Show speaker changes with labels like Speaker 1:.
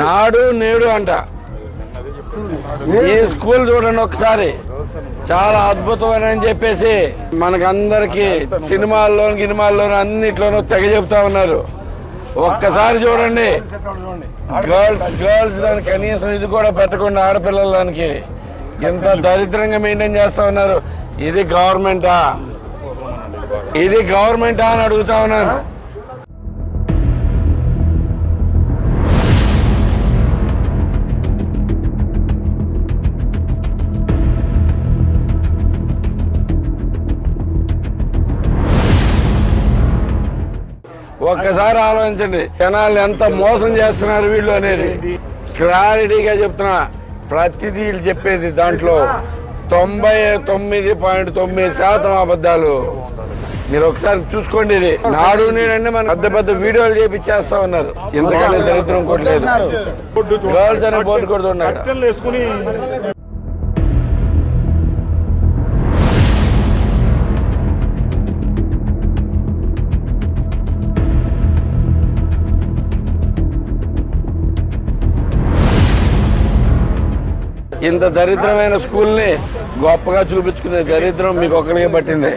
Speaker 1: నాడు నేడు అంట. ఈ స్కూల్ చూడండి ఒకసారి చాలా అద్భుతమైన అని చెప్పేసి మనకందరికి సినిమాల్లో గినిమాల్లోనూ అన్నిట్లోనూ తెగ చెప్తా ఉన్నారు. ఒక్కసారి చూడండి. గర్ల్స్ గర్ల్స్ దానికి కనీసం ఇది కూడా పెట్టకుండా ఆడపిల్లల దానికి ఎంత దరిద్రంగా మెయింటైన్ చేస్తా ఉన్నారు. ఇది గవర్నమెంటా? ఇది గవర్నమెంటా అని అడుగుతా ఉన్నాను. ఒక్కసారి ఆలోచించండి. జనాలు ఎంత మోసం చేస్తున్నారు వీళ్ళు అనేది. క్లారిటీగా చెప్తున్నా ప్రతిదీ చెప్పేది దాంట్లో తొంభై తొమ్మిది పాయింట్ తొమ్మిది శాతం అబద్ధాలు. మీరు ఒకసారి చూసుకోండి ఇది. నాడు నేనండి మన పెద్ద పెద్ద వీడియోలు చేపించేస్తా ఉన్నారు. ఎందుకంటే దరిద్రం కొట్టలేదు గర్ల్స్ అనే బోర్డు కొడుతున్నాడు. ఇంత దరిద్రమైన స్కూల్ని గొప్పగా చూపించుకునే దరిద్రం మీకు ఒక్కరికే పట్టింది.